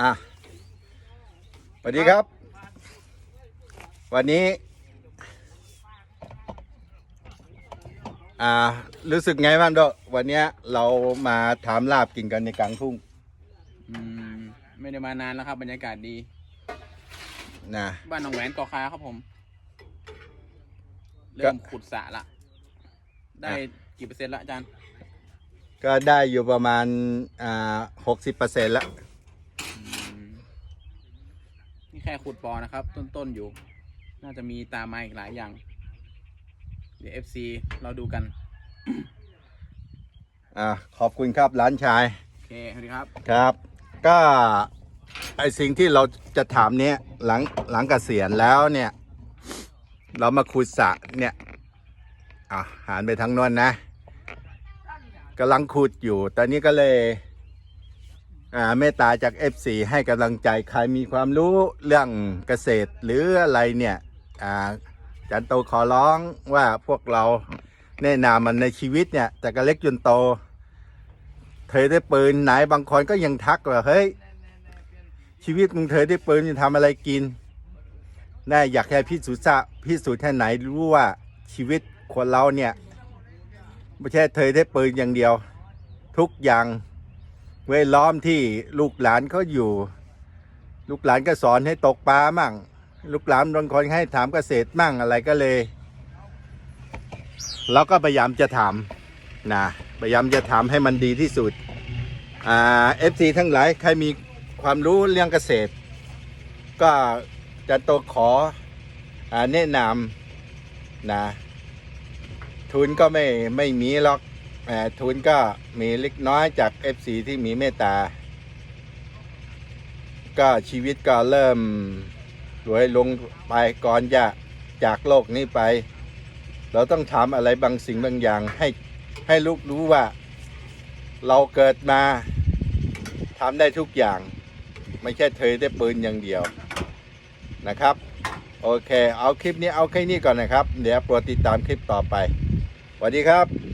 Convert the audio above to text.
อะสวัสดีครับ วันนี้ อ่า รู้สึกไงบ้างโดะวันเนี้ยเรามาถามลาบกินกันในกลางทุ่งอืมไม่ได้มานานแล้วครับ บรรยากาศดี นะบ้านหนองแหวนเกาะคาครับผมก็เริ่มขุดสระละ ได้กี่เปอร์เซ็นต์ละอาจารย์ ก็ได้อยู่ประมาณ อ่าหกสิบเปอร์เซ็นต์ละ อืมนี่ แค่ขุดปอนะครับ ต้นๆอยู่ น่าจะมีตามมาอีกหลายอย่าง เดี๋ยว FC เราดูกัน อ่าขอบคุณครับร้านชาย โอเคสวัสดีครับ ครับ ก็ไอสิ่งที่เราจะถามเนี้ยหลังหลังเกษียณแล้วเนี่ย เรามาขุดสระเนี่ยอะหันไปทางโน้นนะกำลังขุดอยู่ ตอนนี้ก็เลยอ่า เมตตาจาก F4 ให้กำลังใจใครมีความรู้เรื่องเกษตรหรืออะไรเนี่ยอ่าจันโตขอร้องว่าพวกเราแนะนำมันในชีวิตเนี่ยแต่ก็เล็กจนโต เธอได้ปืนไหนบางคนก็ยังทักว่าเฮ้ยชีวิตมึงเธอได้ปืนจะทำอะไรกินน่าอยากให้พิสูจน์ทราบพิสูจน์แค่ไหนรู้ว่าชีวิตคนเราเนี่ยไม่ใช่เธอได้ปืนอย่างเดียว ทุกอย่าง เว้ยล้อมที่ลูกหลานเขาอยู่ ลูกหลานก็สอนให้ตกปลามั่ง ลูกหลานบางคนให้ถามเกษตรมั่งอะไรก็เลยเราก็พยายามจะถามนะพยายามจะทำให้มันดีที่สุดอ่าเอฟซีทั้งหลายใครมีความรู้เรื่องเกษตร ก็จะโตขออแนะนำนะทุนก็ไม่ไม่มีหรอก ทุนก็มีเล็กน้อยจาก FC ที่มีเมตตา ก็ชีวิตก็เริ่มรวยลงไปก่อนจะจากโลกนี้ไป เราต้องทำอะไรบางสิ่งบางอย่างให้ให้ลูกรู้ว่า เราเกิดมาทำได้ทุกอย่าง ไม่ใช่เธอได้ปืนอย่างเดียวนะครับ โอเค เอาคลิปนี้เอาแค่นี้ก่อนนะครับ เดี๋ยวโปรดติดตามคลิปต่อไปสวัสดีครับ